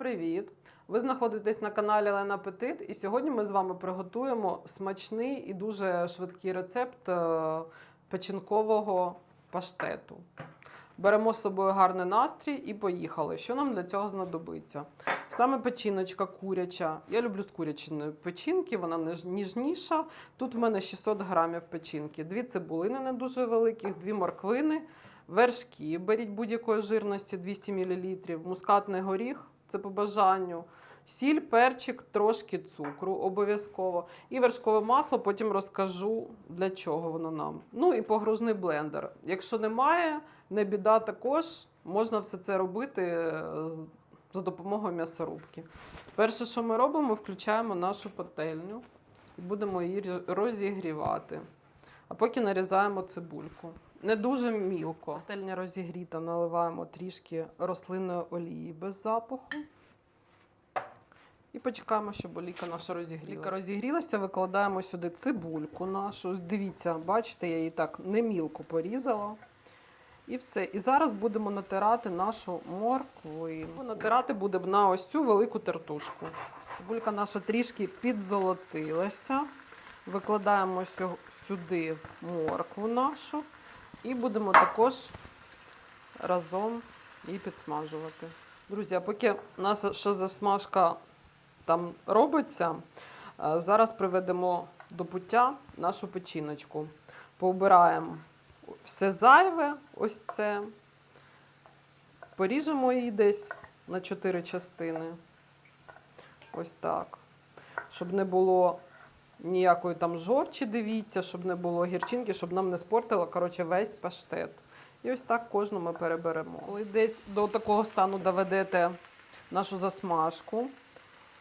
привіт! Ви знаходитесь на каналі Лена Апетит, і сьогодні ми з вами приготуємо смачний і дуже швидкий рецепт е, печінкового паштету. Беремо з собою гарний настрій і поїхали. Що нам для цього знадобиться? Саме печіночка куряча. Я люблю з курячої печінки, вона ніжніша. Тут в мене 600 грамів печінки, дві цибулини не дуже великих, дві морквини, вершки. Беріть будь-якої жирності 200 мл, мускатний горіх, це по бажанню. Сіль, перчик, трошки цукру обов'язково. І вершкове масло, потім розкажу, для чого воно нам. Ну і погружний блендер. Якщо немає, не біда також. Можна все це робити е, за допомогою м'ясорубки. Перше, що ми робимо, включаємо нашу пательню і будемо її розігрівати. А поки нарізаємо цибульку. Не дуже мілко. Пательня розігріта, наливаємо трішки рослинної олії без запаху. І почекаємо, щоб олійка наша розігрілася. Олійка розігрілася, викладаємо сюди цибульку нашу. Дивіться, бачите, я її так не мілко порізала. І все. І зараз будемо натирати нашу морквину. Натирати будемо на ось цю велику тертушку. Цибулька наша трішки підзолотилася. Викладаємо сюди моркву нашу і будемо також разом її підсмажувати. Друзі, а поки наша засмажка там робиться, е, зараз приведемо до пуття нашу печіночку. Поубираємо все зайве, ось це. Поріжемо її десь на чотири частини. Ось так. Щоб не було ніякої там жовчі, дивіться, щоб не було гірчинки, щоб нам не спортило коротше, весь паштет. І ось так кожну ми переберемо. Коли десь до такого стану доведете нашу засмажку,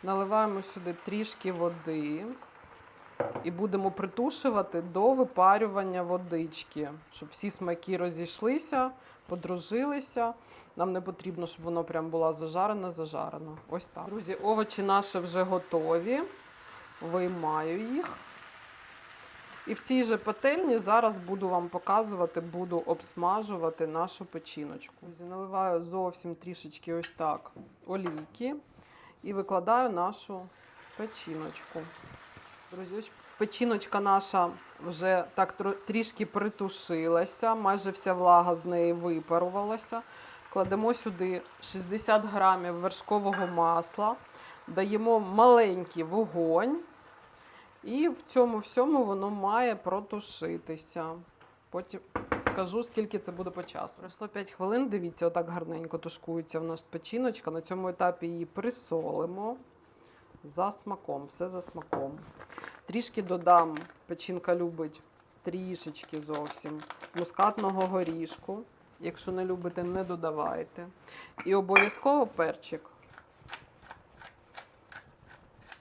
наливаємо сюди трішки води і будемо притушувати до випарювання водички, щоб всі смаки розійшлися, подружилися. Нам не потрібно, щоб воно прям було зажарено, зажарено. Ось так. Друзі, овочі наші вже готові. Виймаю їх. І в цій же пательні зараз буду вам показувати, буду обсмажувати нашу печіночку. Наливаю зовсім трішечки ось так олійки і викладаю нашу печіночку. Друзі, печіночка наша вже так трішки притушилася, майже вся влага з неї випарувалася. Кладемо сюди 60 грамів вершкового масла, даємо маленький вогонь, і в цьому всьому воно має протушитися. Потім скажу, скільки це буде по часу. Пройшло 5 хвилин. Дивіться, отак гарненько тушкується в нас печіночка. На цьому етапі її присолимо за смаком, все за смаком. Трішки додам, печінка любить трішечки зовсім мускатного горішку. Якщо не любите, не додавайте. І обов'язково перчик.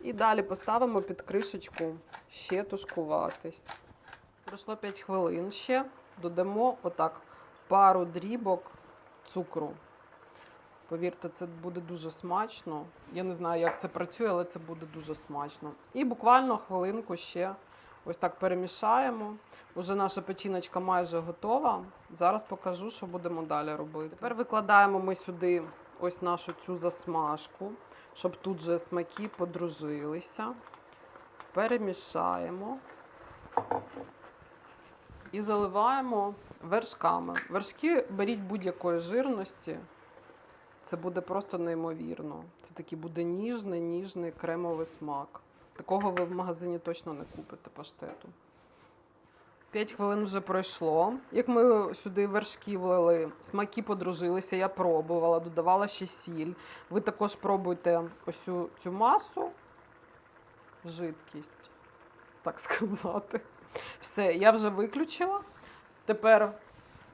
І далі поставимо під кришечку ще тушкуватись. Пройшло 5 хвилин ще. Додамо отак пару дрібок цукру. Повірте, це буде дуже смачно. Я не знаю, як це працює, але це буде дуже смачно. І буквально хвилинку ще ось так перемішаємо. Уже наша печіночка майже готова. Зараз покажу, що будемо далі робити. Тепер викладаємо ми сюди ось нашу цю засмажку, щоб тут же смаки подружилися. Перемішаємо. І заливаємо вершками. Вершки беріть будь-якої жирності. Це буде просто неймовірно. Це такий буде ніжний, ніжний кремовий смак. Такого ви в магазині точно не купите паштету. П'ять хвилин вже пройшло. Як ми сюди вершки влили, смаки подружилися, я пробувала, додавала ще сіль. Ви також пробуйте ось цю, масу, жидкість, так сказати. Все, я вже виключила. Тепер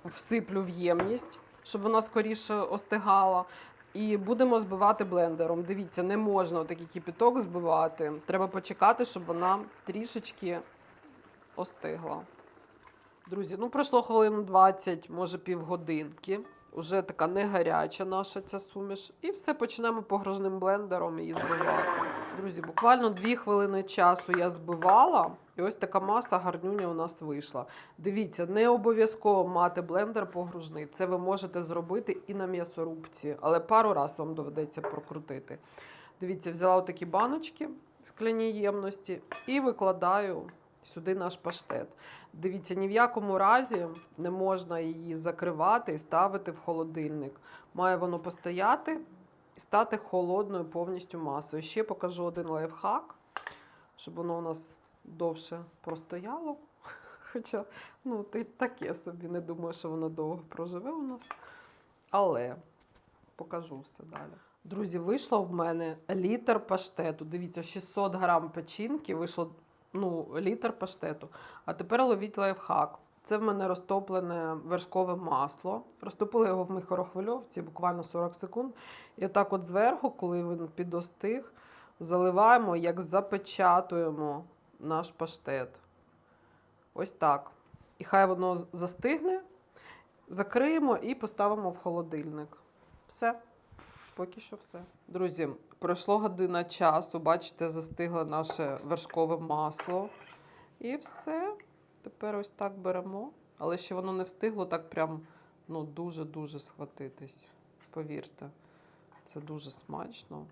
всиплю в ємність, щоб вона скоріше остигала. І будемо збивати блендером. Дивіться, не можна такий кипяток збивати. Треба почекати, щоб вона трішечки остигла. Друзі, ну пройшло хвилин 20, може півгодинки. Уже така не гаряча наша ця суміш. І все почнемо погружним блендером її збивати. Друзі, буквально 2 хвилини часу я збивала. І ось така маса гарнюня у нас вийшла. Дивіться, не обов'язково мати блендер погружний. Це ви можете зробити і на м'ясорубці, але пару разів вам доведеться прокрутити. Дивіться, взяла отакі баночки скляні ємності і викладаю сюди наш паштет. Дивіться, ні в якому разі не можна її закривати і ставити в холодильник. Має воно постояти і стати холодною повністю масою. Ще покажу один лайфхак, щоб воно у нас довше простояло. Хоча, ну, ти таке собі, не думаю, що воно довго проживе у нас. Але покажу все далі. Друзі, вийшло в мене літр паштету. Дивіться, 600 грам печінки, вийшло ну, літр паштету. А тепер ловіть лайфхак. Це в мене розтоплене вершкове масло. Розтопили його в мікрохвильовці буквально 40 секунд. І отак от зверху, коли він підостиг, заливаємо, як запечатуємо наш паштет. Ось так. І хай воно застигне, закриємо і поставимо в холодильник. Все. Поки що все. Друзі, пройшло година часу. Бачите, застигло наше вершкове масло. І все. Тепер ось так беремо. Але ще воно не встигло так прям ну, дуже-дуже схватитись. Повірте, це дуже смачно.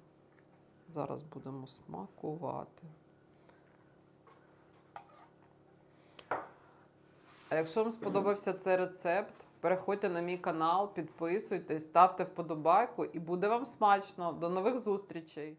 Зараз будемо смакувати. А якщо вам сподобався цей рецепт, переходьте на мій канал, підписуйтесь, ставте вподобайку і буде вам смачно. До нових зустрічей!